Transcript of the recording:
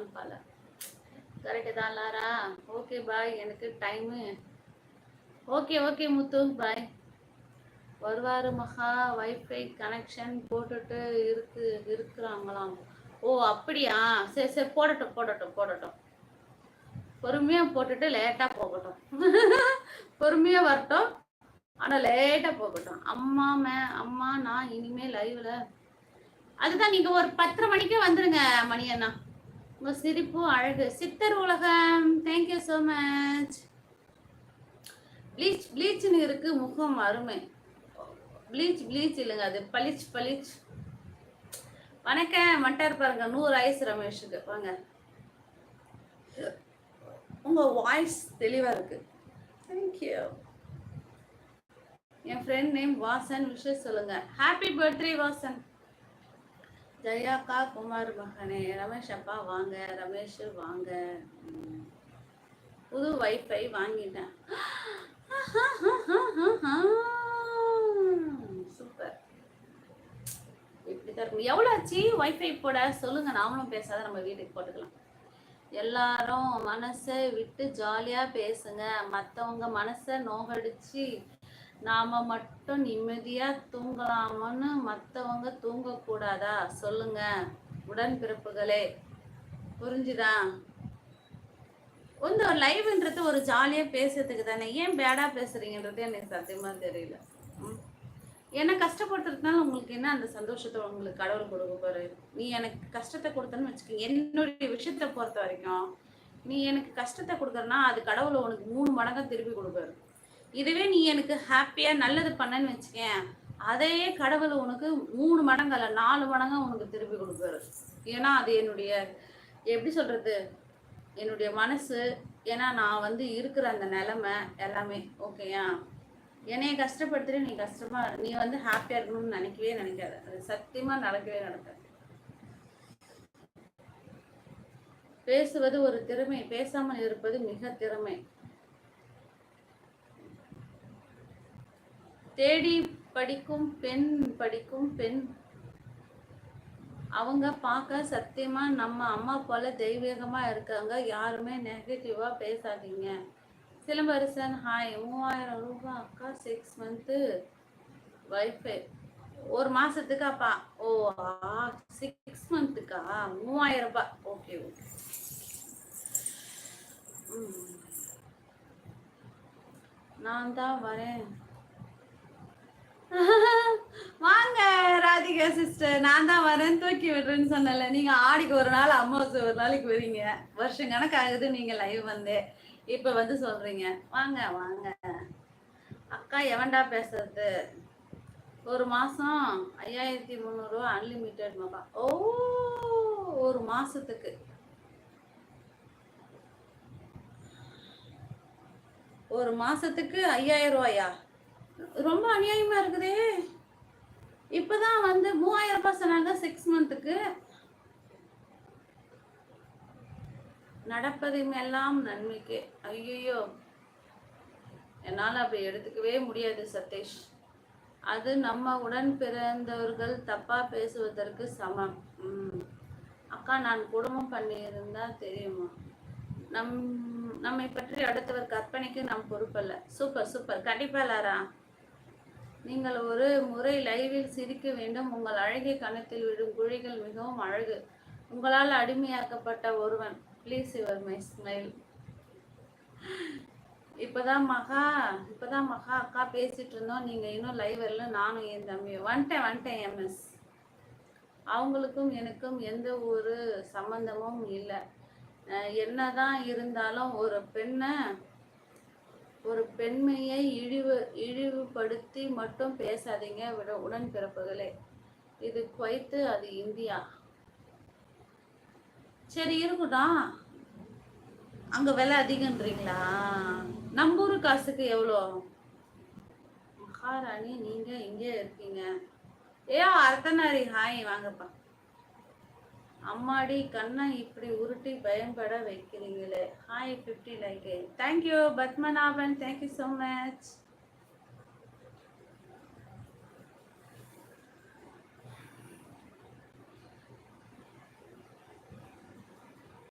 On correct தான் Laura. Okay bye எனக்கு time okay okay Muthu. Bye வருவார் மகா வைஃபை கனெக்ஷன் போட்டுட்டு இருக்கு இருக்கிறாங்களாம். ஓ அப்படியா? சரி சரி போடட்டும் போடட்டும் போடட்டும். பொறுமையாக போட்டுட்டு லேட்டாக போகட்டும். பொறுமையாக வரட்டும். ஆனால் லேட்டாக போகட்டும். அம்மா மே அம்மா நான் இனிமேல் லைவில் அதுதான் நீங்கள் ஒரு பத்தரை மணிக்கே வந்துடுங்க மணி அண்ணா உங்கள் சிரிப்பு அழகு. சித்தர் உலகம். Thank you so much bleach ப்ளீச்னு இருக்கு முகம் அருமை. ப்ளீச் ப்ளீச் இல்லைங்க அது பளிச் பளிச் வணக்கம் மட்டார் பாருங்க நூறு ஐஸ் ரமேஷுக்கு. வாங்க. உங்க வாய்ஸ் தெளிவா இருக்கு. தேங்க்யூ என் ஃப்ரெண்ட் நேம் வாசன் விஷயம் சொல்லுங்க. Happy birthday Vasan. ஜெயாக்கா குமார் மகனே ரமேஷ் அப்பா வாங்க ரமேஷ் வாங்க. புது வைஃபை வாங்கிட்டேன். சூப்பர் இப்படிதான் இருக்கும். எவ்வளோ ஆச்சு? வைஃபை போட சொல்லுங்க. நாமளும் பேசாத நம்ம வீட்டுக்கு போட்டுக்கலாம். எல்லாரும் மனசை விட்டு ஜாலியாக பேசுங்க. மற்றவங்க மனசை நோகடிச்சு நாம மட்டும் நிம்மதியாக தூங்கலாமான்னு மற்றவங்க தூங்கக்கூடாதா? சொல்லுங்க. உடன்பிறப்புகளே. புரிஞ்சுதா? வந்து ஒரு லைவ்ன்றது ஒரு ஜாலியாக பேசுறதுக்கு தானே. ஏன் பேடாக பேசுறீங்கன்றது எனக்கு சத்தியமாக தெரியல. ம். கஷ்டப்படுத்துறதுனால உங்களுக்கு என்ன அந்த சந்தோஷத்தை உங்களுக்கு கடவுள் கொடுக்க போறாரு? நீ எனக்கு கஷ்டத்தை கொடுத்தன்னு வச்சுக்கோங்க. என்னுடைய விஷயத்தை பொறுத்த வரைக்கும் நீ எனக்கு கஷ்டத்தை கொடுக்குறனா அது கடவுளை உனக்கு மூணு மடங்காக திருப்பி கொடுப்பாரு. இதுவே நீ எனக்கு ஹாப்பியா நல்லது பண்ணன்னு வச்சுக்கேன். அதையே கடவுள் உனக்கு மூணு மடங்கு அல்ல நாலு மடங்கா உனக்கு திருப்பி கொடுப்பாரு. ஏன்னா அது என்னுடைய எப்படி சொல்றது? என்னுடைய மனசு. ஏன்னா நான் வந்து இருக்கிற அந்த நிலைமை எல்லாமே ஓகேயா? என்னைய கஷ்டப்படுத்துட்டு நீ கஷ்டமா நீ வந்து ஹாப்பியா இருக்கணும்னு நினைக்கவே நினைக்காத. அது சத்தியமா நடக்கவே நடக்காது. பேசுவது ஒரு திறமை பேசாமல் இருப்பது மிக திறமை. தேடி படிக்கும் பெண் படிக்கும் பெண். அவங்க பார்க்க சத்தியமா நம்ம அம்மா போல தெய்வீகமா இருக்காங்க. யாருமே நெகட்டிவா பேசாதீங்க. சிலம்பரசன் ஹாய் மூவாயிரம் ரூபாய் அக்கா சிக்ஸ் மந்த்து வைஃபை ஒரு மாசத்துக்கு அப்பா. ஓ சிக்ஸ் மந்த்துக்கா மூவாயிரம் ரூபாய். ஓகே ஓகே நான் தான் வரேன். வாங்க ராதிகா சிஸ்டர் நான் தான் வரேன். தூக்கி விடுறேன்னு சொன்னல நீங்க ஆடிக்கு ஒரு நாள் அமாவாசை ஒரு நாளைக்கு வரீங்க. வருஷம் கணக்காகுது நீங்க லைவ் வந்து. இப்ப வந்து சொல்றீங்க. வாங்க வாங்க. அக்கா எவன்டா பேசுறது? ஒரு மாசம் ஐயாயிரத்தி முந்நூறுரூவா அன்லிமிட்டெட் மகா ஓ ஒரு மாசத்துக்கு. ஒரு மாசத்துக்கு ஐயாயிரம் ரூபாயா? ரொம்ப அநியாயமா இருக்குதே. இப்பதான் வந்து மூவாயிரம் ரூபாய் சொன்னாங்க சிக்ஸ் மந்த்துக்கு நடப்பது எல்லாம் நன்மைக்கு. ஐயோ என்னால் அப்படி எடுத்துக்கவே முடியாது சதீஷ். அது நம்ம உடன் பிறந்தவர்கள் தப்பா பேசுவதற்கு சமம். ம். அக்கா நான் குடும்பம் பண்ணியிருந்தா தெரியுமா? நம் நம்மை பற்றி அடுத்தவர் கற்பனைக்கு நாம் பொறுப்பல்ல. Super super. கண்டிப்பா லாரா. நீங்கள் ஒரு முறை லைவில் சிரிக்க வேண்டும். உங்கள் அழகிய கணத்தில் விடும் குழிகள் மிகவும் அழகு. உங்களால் அடிமையாக்கப்பட்ட ஒருவன். ப்ளீஸ் யுவர் மை ஸ்மைல் இப்போதான் மகா இப்போதான் மகா அக்கா பேசிட்டு இருந்தோம். நீங்கள் இன்னும் லைவ் வரல நானும் என் தம்பி வந்துட்டேன் வந்துட்டேன் எம்எஸ் அவங்களுக்கும் எனக்கும் எந்த ஒரு சம்பந்தமும் இல்லை. என்னதான் இருந்தாலும் ஒரு பெண்ணை ஒரு பெண்மையை இழிவு இழிவுபடுத்தி மட்டும் பேசாதீங்க. விட உடன் பிறப்புகளே. இது குவைத்து அது இந்தியா. சரி இருக்குடா. அங்க விலை அதிகன்றீங்களா? நம்ம ஊரு காசுக்கு எவ்வளோ மகாராணி நீங்க இங்கே இருக்கீங்க. ஏ அர்த்தநாரி ஹாய் வாங்கப்பா. அம்மாடி கண்ணை இப்படி உருட்டி பயன்பட வைக்கிறீங்களே. Hi fifty like thank you Padmanabhan. Thank you so much